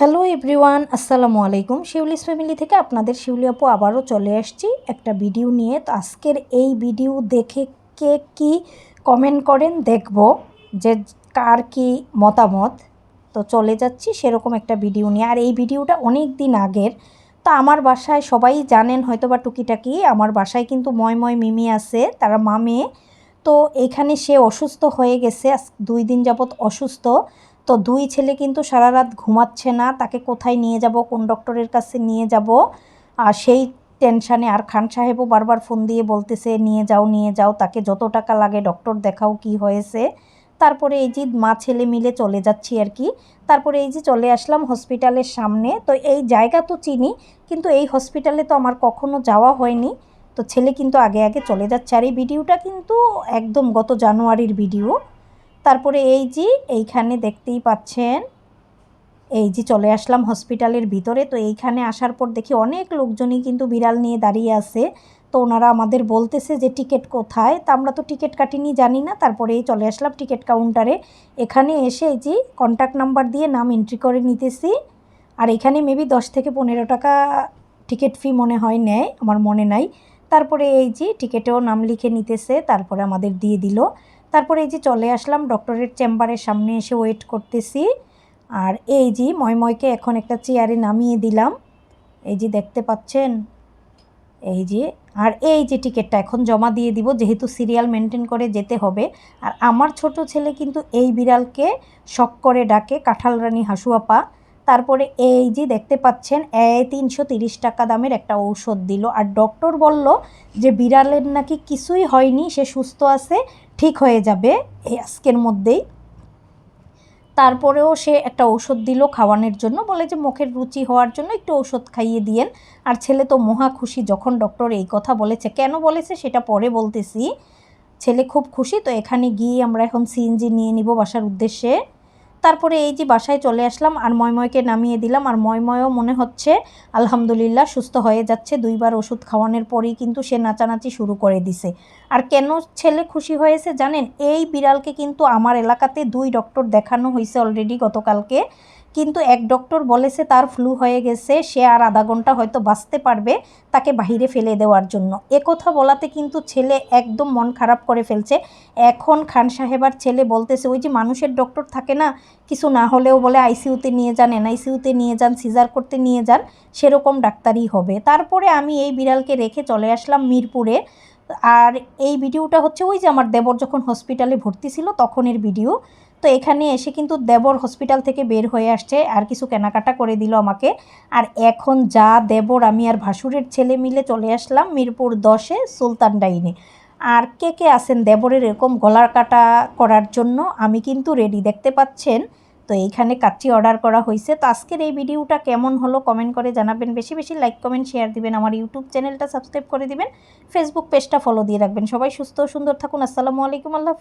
Hello everyone, আসসালামু আলাইকুম। Shiuli's family থেকে আপনাদের শিউলি আপু আবারও চলে আসছি একটা ভিডিও নিয়ে। তো আজকের এই ভিডিও দেখে কে কি কমেন্ট করেন দেখব, যে কার কি মতামত। তো চলে যাচ্ছি সেরকম একটা ভিডিও নিয়ে। আর এই ভিডিওটা অনেক দিন আগের। তো আমার বাসায় সবাই জানেন হয়তো বা টুকিটাকি, আমার বাসায় কিন্তু ময় ময় মিমি আছে, তারা মামে তো এখানে সে অসুস্থ হয়ে গেছে দুই দিন যাবৎ অসুস্থ। তো দুই ছেলে কিন্তু সারা রাত ঘুমাচ্ছে না, তাকে কোথায় নিয়ে যাব, কোন ডক্টরের কাছে নিয়ে যাব? আর সেই টেনশানে আর খান সাহেবও বারবার ফোন দিয়ে বলতেছে, নিয়ে যাও নিয়ে যাও। তাকে যত টাকা লাগে ডক্টর দেখাও কি হয়েছে। তারপরে এই যে মা ছেলে মিলে চলে যাচ্ছি আর কি। তারপরে এই যে চলে আসলাম হসপিটালের সামনে। তো এই জায়গা তো চিনি, কিন্তু এই হসপিটালে তো আমার কখনো যাওয়া হয়নি। তো ছেলে কিন্তু আগে আগে চলে যাচ্ছে। আর এই ভিডিওটা কিন্তু একদম গত জানুয়ারির ভিডিও। তারপরে এই যে এইখানে দেখতেই পাচ্ছেন, এই যে চলে আসলাম হসপিটালের ভিতরে। তো এইখানে আসার পর দেখি অনেক লোকজনই কিন্তু বিড়াল নিয়ে দাঁড়িয়ে আছে। তো ওনারা আমাদের বলতেছে যে টিকিট কোথায়? তা আমরা তো টিকিট কাটিনি, জানি না। তারপরে এই চলে আসলাম টিকিট কাউন্টারে। এখানে এসে এই যে কন্ট্যাক্ট নাম্বার দিয়ে নাম এন্ট্রি করে নিতেছি। আর এখানে মেবি দশ থেকে পনেরো টাকা টিকিট ফি মনে হয় নেয়, আমার মনে নাই। তারপরে এই যে টিকিটেও নাম লিখে নিতেছে, তারপরে আমাদের দিয়ে দিল। তারপরে এই যে চলে আসলাম, ডক্টরের চেম্বারের সামনে এসে ওয়েট করতেছি। আর এই যে ময়ময়কে এখন একটা চেয়ারে নামিয়ে দিলাম। এই যে দেখতে পাচ্ছেন? এই যে, আর এই যে টিকিটটা এখন জমা দিয়ে দিব, যেহেতু সিরিয়াল মেনটেন করে যেতে হবে। আর আমার ছোট ছেলে কিন্তু এই বিড়ালকে শখ করে ডাকে, কাঁঠাল রানী হাসুয়াপা। তারপরে এই যে দেখতে পাচ্ছেন, এ তিনশো তিরিশ টাকা দামের একটা ঔষধ দিল। আর ডক্টর বলল যে, বিড়ালের নাকি কিছুই হয়নি, সে সুস্থ আছে, ঠিক হয়ে যাবে এই আজকের মধ্যেই। তারপরেও সে একটা ঔষধ দিল খাওয়ানোর জন্য, বলে যে, মুখের রুচি হওয়ার জন্য একটু ঔষধ খাইয়ে দিয়েন। আর ছেলে তো মহা খুশি, যখন ডক্টর এই কথা বলেছে। কেন বলেছে সেটা পরে বলতেছি। ছেলে খুব খুশি, তো এখানে গিয়ে আমরা এখন সিএনজি নিয়ে নিব বাসার উদ্দেশ্যে। তারপরে এই যে বাসায় চলে আসলাম আর ময়ময়কে নামিয়ে দিলাম। আর ময়ময়ও মনে হচ্ছে, আলহামদুলিল্লাহ সুস্থ হয়ে যাচ্ছে। দুইবার ওষুধ খাওয়ানোর পরেই কিন্তু সে নাচানাচি শুরু করে দিছে। আর কেন ছেলে খুশি হয়েছে জানেন? এই বিড়ালকে কিন্তু আমার এলাকাতে দুই ডক্টর দেখানো হয়েছে অলরেডি গতকালকে। কিন্তু এক ডক্টর বলেছে তার ফ্লু হয়ে গেছে, সে আর আধা ঘণ্টা হয়তো বাঁচতে পারবে তাকে বাহিরে ফেলে দেওয়ার জন্য। কথা বলাতে কিন্তু ছেলে একদম মন খারাপ করে ফেলছে। এখন খান সাহেবার ছেলে বলতেছে, ওই যে মানুষের ডক্টর থাকে না, কিছু না হলেও বলে আইসিইউতে নিয়ে যান, এনআইসিইউতে নিয়ে যান, সিজার করতে নিয়ে যান, সেরকম ডাক্তারই হবে। তারপরে আমি এই বিড়ালকে রেখে চলে আসলাম মিরপুরে। আর এই ভিডিওটা হচ্ছে ওই যে আমার দেবর যখন হসপিটালে ভর্তি ছিল, তখনের ভিডিও। তো এখানে এসে কিন্তু দেবর হসপিটাল থেকে বের হয়ে আসছে, আর কিছু কেনাকাটা করে দিল আমাকে। আর এখন যা দেবর, আমি আর ভাসুরের ছেলে মিলে চলে আসলাম মিরপুর দশে সুলতান ডাইনে। আর কে কে আছেন দেবরের এরকম গলার কাটা করার জন্য, আমি কিন্তু রেডি দেখতে পাচ্ছেন? তো এইখানে কাচ্চি অর্ডার করা হয়েছে তো আজকের এই ভিডিওটা কেমন হলো কমেন্ট করে জানাবেন। বেশি বেশি লাইক কমেন্ট শেয়ার দিবেন। আমার ইউটিউব চ্যানেলটা সাবস্ক্রাইব করে দিবেন। ফেসবুক পেজটা ফলো দিয়ে রাখবেন। সবাই সুস্থ, সুন্দর থাকুন। আসসালামু আলাইকুম। আল্লাহ